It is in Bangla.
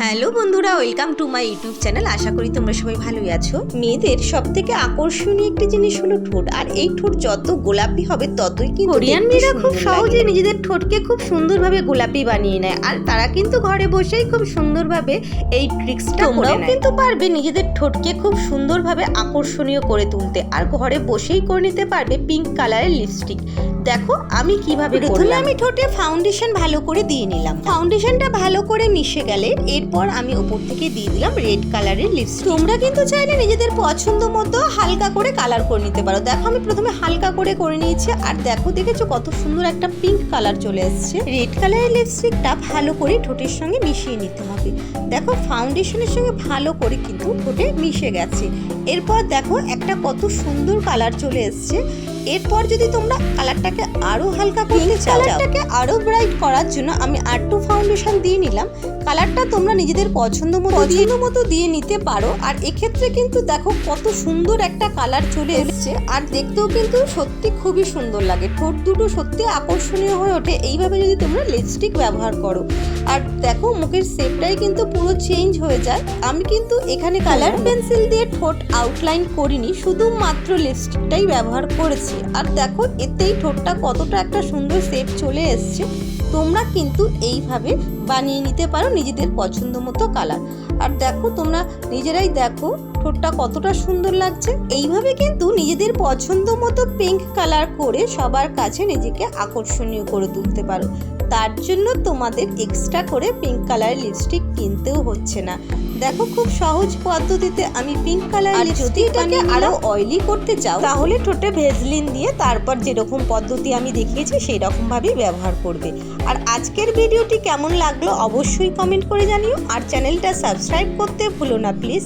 হ্যালো বন্ধুরা welcome to my YouTube channel. আশা করি তোমরা সবাই ভালোই আছো। মেয়েদের সব থেকে আকর্ষণীয় একটি জিনিস হলো ঠোঁট আর এই ঠোঁট যত গোলাপি হবে ততই কিন্তু কোরিয়ান মেয়েরা খুব সহজে নিজেদের ঠোঁটকে খুব সুন্দরভাবে গোলাপি বানিয়ে নেয় আর তারা কিন্তু ঘরে বসেই খুব সুন্দরভাবে এই ট্রিক্সটা তোমরাও কিন্তু পারবে নিজেদের ঠোঁটকে খুব সুন্দরভাবে আকর্ষণীয় করে তুলতে আর ঘরে বসেই করে নিতে পারবে পিঙ্ক কালারের লিপস্টিক দেখো আমি কীভাবে প্রথমে আমি ঠোঁটে ফাউন্ডেশন ভালো করে দিয়ে নিলাম। ফাউন্ডেশনটা ভালো করে মিশে গেলে এরপর আমি উপর থেকে দিয়ে দিলাম রেড কালারের লিপস্টিক তোমরা কিন্তু চাইলে নিজেদের পছন্দ মতো হালকা করে কালার করে নিতে পারো। দেখো আমি প্রথমে হালকা করে করে নিয়েছি আর দেখো দেখেছ কত সুন্দর একটা পিঙ্ক কালার চলে এসেছে। রেড কালারের লিপস্টিকটা ভালো করে ঠোঁটের সঙ্গে মিশিয়ে নিতে হবে। দেখো ফাউন্ডেশনের সঙ্গে ভালো করে কিন্তু ঠোঁটে মিশে গেছে। এরপর দেখো একটা কত সুন্দর কালার চলে এসেছে। এরপর যদি তোমরা কালারটাকে আরও হালকা করতে চাও কালারটাকে আরও ব্রাইট করার জন্য আমি আর টু ফাউন্ডেশন দিয়ে নিলাম। কালারটা তোমরা নিজেদের পছন্দ মতো পছন্দ মতো দিয়ে নিতে পারো। আর এক্ষেত্রে কিন্তু দেখো কত সুন্দর একটা কালার চলে এসেছে। আর দেখতেও কিন্তু সত্যি খুবই সুন্দর লাগে। ঠোঁট দুটো সত্যি আকর্ষণীয় হয়ে ওঠে। এইভাবে যদি তোমরা লিপস্টিক ব্যবহার করো। আর দেখো মুখের শেপটাই কিন্তু পুরো চেঞ্জ হয়ে যায়। আমি কিন্তু এখানে কালার পেন্সিল দিয়ে ঠোঁট আউটলাইন করিনি। শুধুমাত্র লিপস্টিকটাই ব্যবহার করেছি। আর দেখো এতেই ঠোঁটটা কতটা একটা সুন্দর শেপ চলে এসছে। তোমরা কিন্তু এইভাবে বানিয়ে নিতে পারো নিজেদের পছন্দ মতো কালার আর দেখো তোমরা নিজেরাই দেখো ঠোঁটটা কতটা সুন্দর লাগছে। এইভাবে কিন্তু নিজেদের পছন্দ মতো পিঙ্ক কালার করে সবার কাছে নিজেকে আকর্ষণীয় করে তুলতে পারো। তার জন্য তোমাদের এক্সট্রা করে পিঙ্ক কালারের লিপস্টিক কিনতেও হচ্ছে না। দেখো খুব সহজ পদ্ধতিতে আমি পিঙ্ক কালার যদি এটাকে এটাকে আরও আরও অয়েলি করতে চাও তাহলে ঠোঁটে ভেজলিন দিয়ে তারপর যেরকম পদ্ধতি আমি দেখিয়েছি সেই রকম ভাবেই ব্যবহার করবে। আর আজকের ভিডিওটি কেমন লাগল অবশ্যই কমেন্ট করে জানিও। আর চ্যানেলটা সাবস্ক্রাইব করতে ভুলো না প্লিজ